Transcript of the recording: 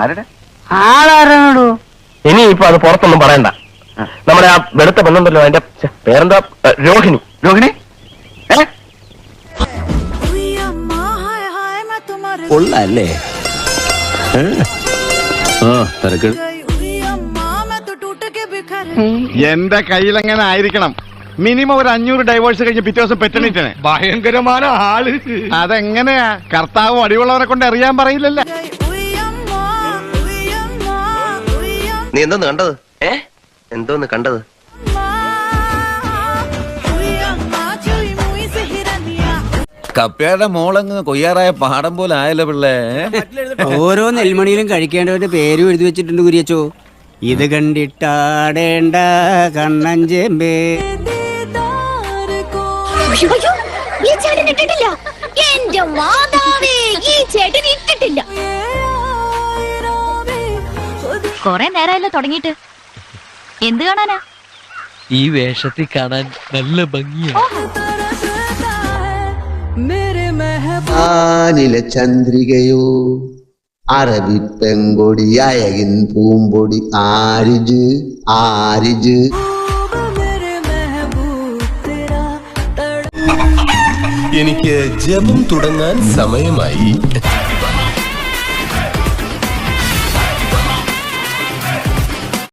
ആരുടെ? ആളാരാണോ ഇനി ഇപ്പൊ അത് പുറത്തൊന്നും പറയണ്ട. നമ്മുടെ ആ വെളുത്ത പെണ്ണുണ്ടല്ലോ അതിന്റെ പേരെന്താ? രോഹിണി. രോഹിണി? കൊള്ളല്ലേ? എന്റെ കയ്യിലെങ്ങനെ ആയിരിക്കണം? മിനിമം ഒരു അഞ്ഞൂറ് ഡൈവേഴ്സ് കഴിഞ്ഞ് പിറ്റേ ദിവസം പെറ്റണിട്ടാണ്. ഭയങ്കരമായ ആൾ. അതെങ്ങനെയാ? കർത്താവും അടിവുള്ളവരെ കൊണ്ട് അറിയാൻ പറയില്ലല്ലോ? നീ എന്തോന്ന് കണ്ടത്? ഏ? എന്തോന്ന് കണ്ടത്? കപ്പയുടെ മോളങ്ങ് കൊയ്യാറായ പാടം പോലെ ആയല്ലോ പിള്ളേ. ഓരോ നെൽമണിയിലും കഴിക്കേണ്ടവന്റെ പേരും എഴുതി വെച്ചിട്ടുണ്ട് കുരിയച്ചോ. ഇത് കണ്ടിട്ടാടേണ്ട കണ്ണഞ്ചേമ്പേ ഈ ചേട്ടൻ ഇട്ടിട്ടില്ല. എന്റെ മാതാവേ ഈ ചേട്ടൻ ഇട്ടിട്ടില്ല. കൊറേ നേരമല്ലോ തുടങ്ങിയിട്ട്. എന്ത് കാണാനാ? ഈ വേഷത്തിൽ കാണാൻ നല്ല ഭംഗിയാ. ആനില ചന്ദ്രികയോ അറബി പെങ്കൊടി അയകിൻ പൂമ്പൊടി ആരിജ് ആരിജ്. എനിക്ക് ജപം തുടങ്ങാൻ സമയമായി.